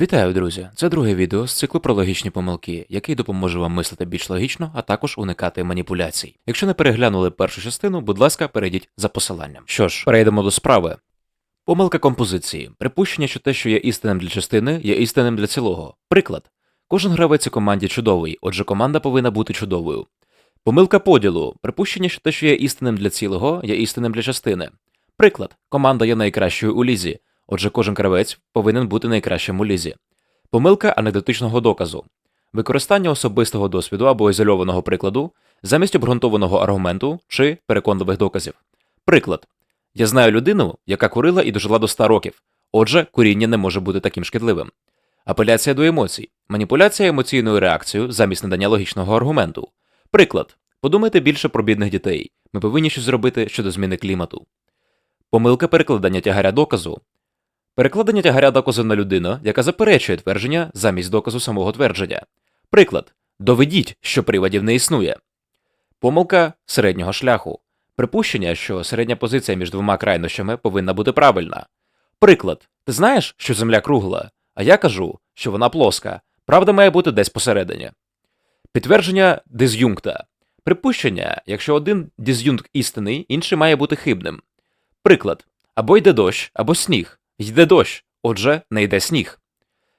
Вітаю, друзі! Це друге відео з циклу про логічні помилки, який допоможе вам мислити більш логічно, а також уникати маніпуляцій. Якщо не переглянули першу частину, будь ласка, перейдіть за посиланням. Що ж, перейдемо до справи. Помилка композиції. Припущення, що те, що є істинним для частини, є істинним для цілого. Приклад. Кожен гравець у команді чудовий, отже, команда повинна бути чудовою. Помилка поділу. Припущення, що те, що є істинним для цілого, є істинним для частини. Приклад. Команда є найкращою у лізі, отже, кожен гравець повинен бути найкращим у лізі. Помилка анекдотичного доказу. Використання особистого досвіду або ізольованого прикладу замість обґрунтованого аргументу чи переконливих доказів. Приклад. Я знаю людину, яка курила і дожила до 100 років. Отже, куріння не може бути таким шкідливим. Апеляція до емоцій. Маніпуляція емоційною реакцією замість надання логічного аргументу. Приклад. Подумайте більше про бідних дітей. Ми повинні щось зробити щодо зміни клімату. Помилка перекладання тягаря доказу. Перекладення тягаря доказу на людину, яка заперечує твердження замість доказу самого твердження. Приклад. Доведіть, що приводів не існує. Помилка середнього шляху. Припущення, що середня позиція між двома крайнощами повинна бути правильна. Приклад. Ти знаєш, що Земля кругла, а я кажу, що вона плоска. Правда має бути десь посередині. Підтвердження диз'юнкта. Припущення, якщо один диз'юнкт істинний, інший має бути хибним. Приклад. Або йде дощ, або сніг. Йде дощ, отже, не йде сніг.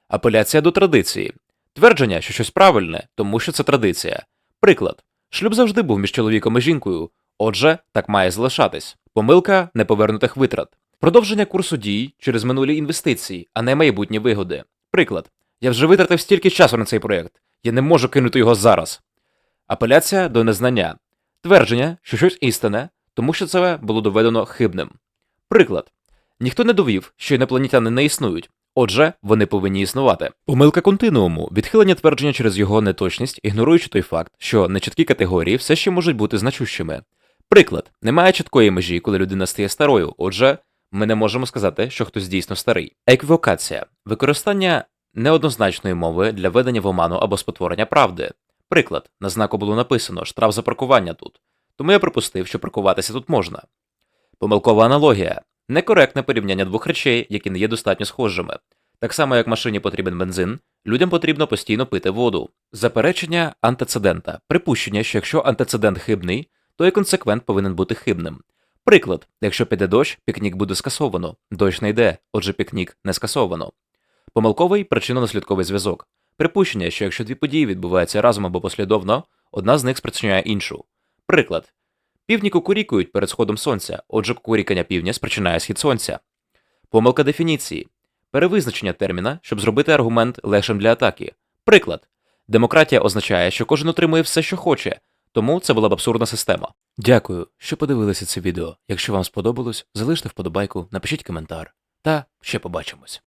Апеляція до традиції. Твердження, що щось правильне, тому що це традиція. Приклад. Шлюб завжди був між чоловіком і жінкою, отже, так має залишатись. Помилка неповернутих витрат. Продовження курсу дій через минулі інвестиції, а не майбутні вигоди. Приклад. Я вже витратив стільки часу на цей проєкт. Я не можу кинути його зараз. Апеляція до незнання. Твердження, що щось істинне, тому що це було доведено хибним. Приклад. Ніхто не довів, що інопланетяни не існують. Отже, вони повинні існувати. Помилка континууму відхилення твердження через його неточність, ігноруючи той факт, що нечіткі категорії все ще можуть бути значущими. Приклад, немає чіткої межі, коли людина стає старою. Отже, ми не можемо сказати, що хтось дійсно старий. Еквівокація використання неоднозначної мови для ведення в оману або спотворення правди. Приклад, на знаку було написано штраф за паркування тут, тому я припустив, що паркуватися тут можна. Помилкова аналогія некоректне порівняння двох речей, які не є достатньо схожими. Так само, як машині потрібен бензин, людям потрібно постійно пити воду. Заперечення антецедента припущення, що якщо антецедент хибний, то і консеквент повинен бути хибним. Приклад, якщо піде дощ, пікнік буде скасовано, дощ не йде, отже, пікнік не скасовано. Помилковий причинно-наслідковий зв'язок. Припущення, що якщо дві події відбуваються разом або послідовно, одна з них спричиняє іншу. Приклад. Півні кукурікують перед сходом сонця, отже, кукурікання півня спричиняє схід сонця. Помилка дефініції. Перевизначення терміна, щоб зробити аргумент легшим для атаки. Приклад. Демократія означає, що кожен отримує все, що хоче, тому це була б абсурдна система. Дякую, що подивилися це відео. Якщо вам сподобалось, залиште вподобайку, напишіть коментар. Та ще побачимось.